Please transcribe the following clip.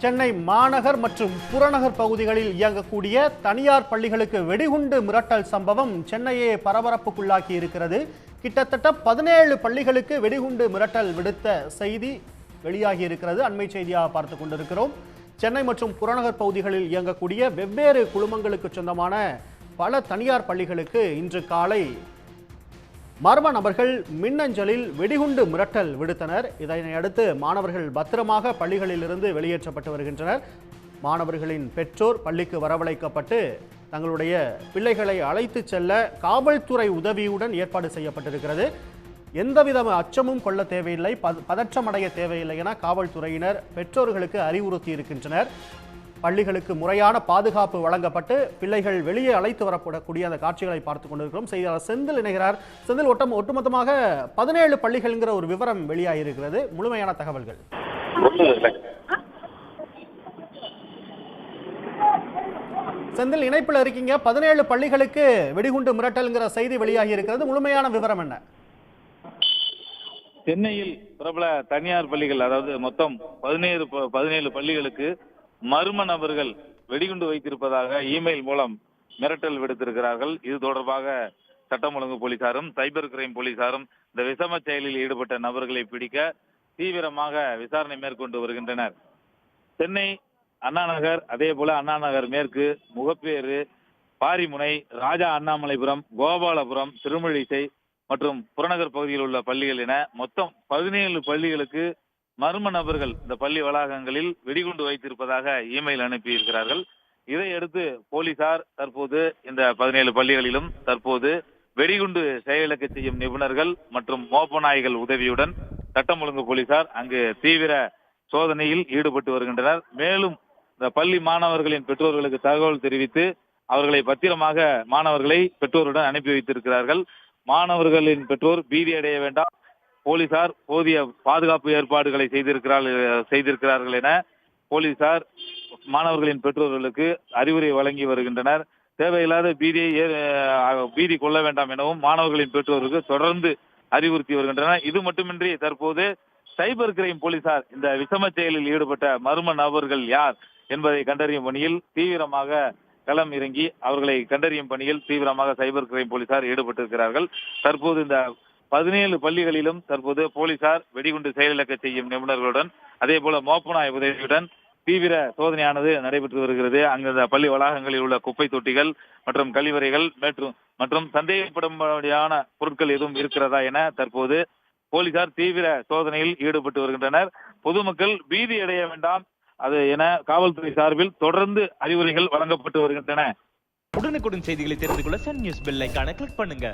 சென்னை மாநகர் மற்றும் புறநகர் பகுதிகளில் இயங்கக்கூடிய தனியார் பள்ளிகளுக்கு வெடிகுண்டு மிரட்டல் சம்பவம் சென்னையே பரபரப்புக்குள்ளாக்கி இருக்கிறது. கிட்டத்தட்ட பதினேழு பள்ளிகளுக்கு வெடிகுண்டு மிரட்டல் விடுத்த செய்தி வெளியாகி இருக்கிறது. அண்மை செய்தியாக பார்த்து கொண்டிருக்கிறோம். சென்னை மற்றும் புறநகர் பகுதிகளில் இயங்கக்கூடிய வெவ்வேறு குழுமங்களுக்கு சொந்தமான பல தனியார் பள்ளிகளுக்கு இன்று காலை மர்ம நபர்கள் மின்னஞ்சலில் வெடிகுண்டு மிரட்டல் விடுத்தனர். இதனை அடுத்து மாணவர்கள் பத்திரமாக பள்ளிகளிலிருந்து வெளியேற்றப்பட்டு வருகின்றனர். மாணவர்களின் பெற்றோர் பள்ளிக்கு வரவழைக்கப்பட்டு தங்களுடைய பிள்ளைகளை அழைத்து செல்ல காவல்துறை உதவியுடன் ஏற்பாடு செய்யப்பட்டிருக்கிறது. எந்தவித அச்சமும் கொள்ள தேவையில்லை. பத- பதற்றமடைய தேவையில்லை என காவல்துறையினர் பெற்றோர்களுக்கு அறிவுறுத்தி இருக்கின்றனர் பள்ளிகளுக்கு முறையான பாதுகாப்பு வழங்கப்பட்டு பிள்ளைகள் வெளியே அழைத்து வரப்படக்கூடிய அந்த காட்சிகளை பார்த்து கொண்டிருக்கிறோம். செய்தியாளர் செந்தில் இணைகிறார். செந்தில் ஒட்டம் ஒட்டுமொத்தமாக பதினேழு பள்ளிகள்ங்கிற ஒரு விவரம் வெளியாகியிருக்கிறது முழுமையான தகவல்கள். செந்தில் இணைப்பில் இருக்கீங்க. பதினேழு பள்ளிகளுக்கு வெடிகுண்டு மிரட்டல்ங்கிற செய்தி வெளியாகி இருக்கிறது முழுமையான விவரம் என்ன? சென்னையில் பிரபல தனியார் பள்ளிகள் அதாவது மொத்தம் பதினேழு பதினேழு பள்ளிகளுக்கு மர்ம நபர்கள் வெடிகுண்டு வைத்திருப்பதாக இமெயில் மூலம் மிரட்டல் விடுத்திருக்கிறார்கள். இது தொடர்பாக சட்டம் ஒழுங்கு போலீசாரும் சைபர் கிரைம் போலீசாரும் இந்த விஷம செயலில் ஈடுபட்ட நபர்களை பிடிக்க தீவிரமாக விசாரணை மேற்கொண்டு வருகின்றனர். சென்னை அண்ணா நகர் அதே போல அண்ணா நகர் மேற்கு முகப்பேறு பாரிமுனை ராஜா அண்ணாமலைபுரம் கோபாலபுரம் திருமழிசை மற்றும் புறநகர் பகுதியில் உள்ள பள்ளிகள் என மொத்தம் பதினேழு பள்ளிகளுக்கு மர்ம நபர்கள் இந்த பள்ளி வளாகங்களில் வெடிகுண்டு வைத்திருப்பதாக இமெயில் அனுப்பியிருக்கிறார்கள். இதையடுத்து போலீசார் தற்போது இந்த பதினேழு பள்ளிகளிலும் தற்போது வெடிகுண்டு செயலிழக்க செய்யும் நிபுணர்கள் மற்றும் மோப்ப நாய்கள் உதவியுடன் சட்டம் ஒழுங்கு போலீசார் அங்கு தீவிர சோதனையில் ஈடுபட்டு வருகின்றனர். மேலும் இந்த பள்ளி மாணவர்களின் பெற்றோர்களுக்கு தகவல் தெரிவித்து அவர்களை பத்திரமாக மாணவர்களை பெற்றோருடன் அனுப்பி வைத்திருக்கிறார்கள். மாணவர்களின் பெற்றோர் பீதி அடைய வேண்டாம். போலீசார் போதிய பாதுகாப்பு ஏற்பாடுகளை செய்திருக்கிறார்கள் செய்திருக்கிறார்கள் என போலீசார் மாணவர்களின் பெற்றோர்களுக்கு அறிவுரை வழங்கி வருகின்றனர். தேவையில்லாத பீதியை ஏ- பீதி கொள்ள வேண்டாம் எனவும் மாணவர்களின் பெற்றோருக்கு தொடர்ந்து அறிவுறுத்தி வருகின்றனர். இது மட்டுமின்றி தற்போது சைபர் கிரைம் போலீசார் இந்த விஷம செயலில் ஈடுபட்ட மர்ம நபர்கள் யார் என்பதை கண்டறியும் பணியில் தீவிரமாக களம் இறங்கி அவர்களை கண்டறியும் பணியில் தீவிரமாக சைபர் கிரைம் போலீசார் ஈடுபட்டிருக்கிறார்கள். தற்போது இந்த பதினேழு பள்ளிகளிலும் தற்போது போலீசார் வெடிகுண்டு செயலிழக்க செய்யும் நிபுணர்களுடன் அதே போல மோப்பநாய் உதவியுடன் தீவிர சோதனையானது நடைபெற்று வருகிறது. அங்கு பள்ளி வளாகங்களில் உள்ள குப்பை தொட்டிகள் மற்றும் கழிவறைகள் மற்றும் மற்றும் சந்தேகப்படும்படியான பொருட்கள் எதுவும் இருக்கிறதா என தற்போது போலீசார் தீவிர சோதனையில் ஈடுபட்டு வருகின்றனர். பொதுமக்கள் பீதி அடைய வேண்டாம். அது என காவல்துறை சார்பில் தொடர்ந்து அறிவுரைகள் வழங்கப்பட்டு வருகின்றன. உடனுக்குடன் செய்திகளை தெரிந்து கொள்ள சன் நியூஸ் பெல் கிளிக் பண்ணுங்க.